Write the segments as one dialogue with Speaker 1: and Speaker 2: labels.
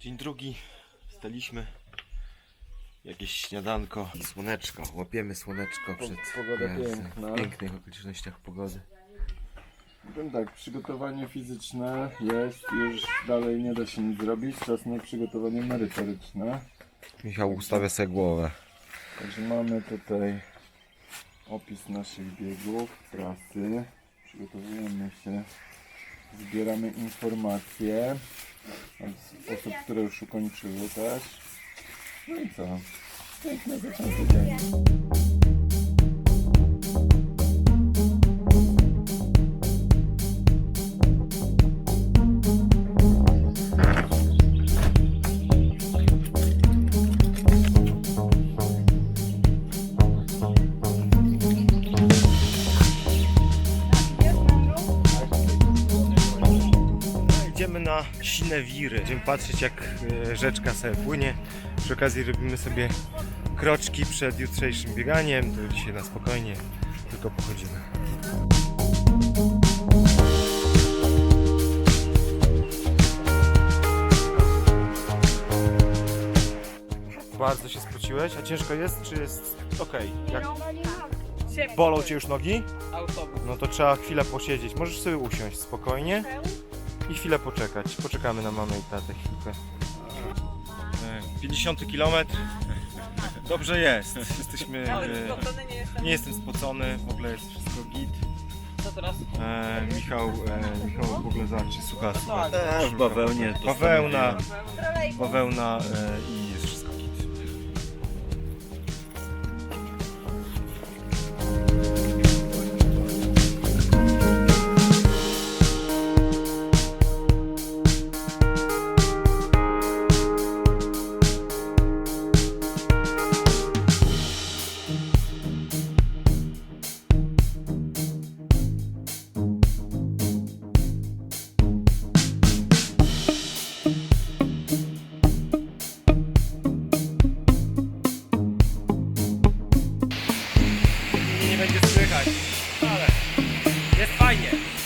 Speaker 1: Dzień drugi. Wstaliśmy. Jakieś śniadanko i słoneczko. Łapiemy słoneczko przed
Speaker 2: pogoda
Speaker 1: e,
Speaker 2: piękna.
Speaker 1: w pięknych okolicznościach pogody.
Speaker 2: Powiem tak, przygotowanie fizyczne jest, już dalej nie da się nic zrobić, czas na przygotowanie merytoryczne.
Speaker 1: Michał ustawia sobie głowę.
Speaker 2: Także mamy tutaj opis naszych biegów, trasy. Przygotowujemy się, zbieramy informacje od osób, które już ukończyły też. No i co? Dzień.
Speaker 1: Na Sinewiry. Będziemy patrzeć jak e, rzeczka sobie płynie. Przy okazji robimy sobie kroczki przed jutrzejszym bieganiem. To dzisiaj na spokojnie tylko pochodzimy. Bardzo się spociłeś, a ciężko jest, czy jest ok? Jak bolą cię już nogi? No to trzeba chwilę posiedzieć. Możesz sobie usiąść spokojnie i chwilę poczekać. Poczekamy na mamę i tatę chwilkę. 50 km. Dobrze jest. Jesteśmy.
Speaker 3: Nawet
Speaker 1: e,
Speaker 3: spocony nie jestem.
Speaker 1: Nie jestem spocony, w ogóle jest wszystko git.
Speaker 3: Co teraz?
Speaker 1: E, Michał, e, Michał w ogóle zobaczcie, słucha, słucha.
Speaker 4: E, w bawełnie
Speaker 1: Bawełna,
Speaker 3: Trolejbus.
Speaker 1: bawełna e, i fajnie.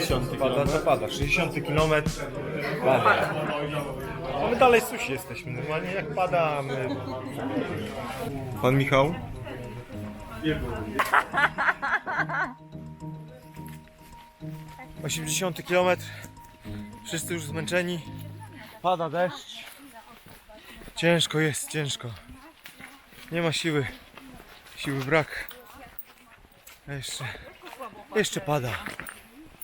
Speaker 1: 60 pada, to pada. 60 km pada. No my dalej susi jesteśmy. Normalnie jak pada, my... Pan Michał? Osiemdziesiąty kilometr. Wszyscy już zmęczeni. Pada deszcz. Ciężko jest, ciężko. Nie ma siły. Siły brak. A jeszcze, jeszcze pada.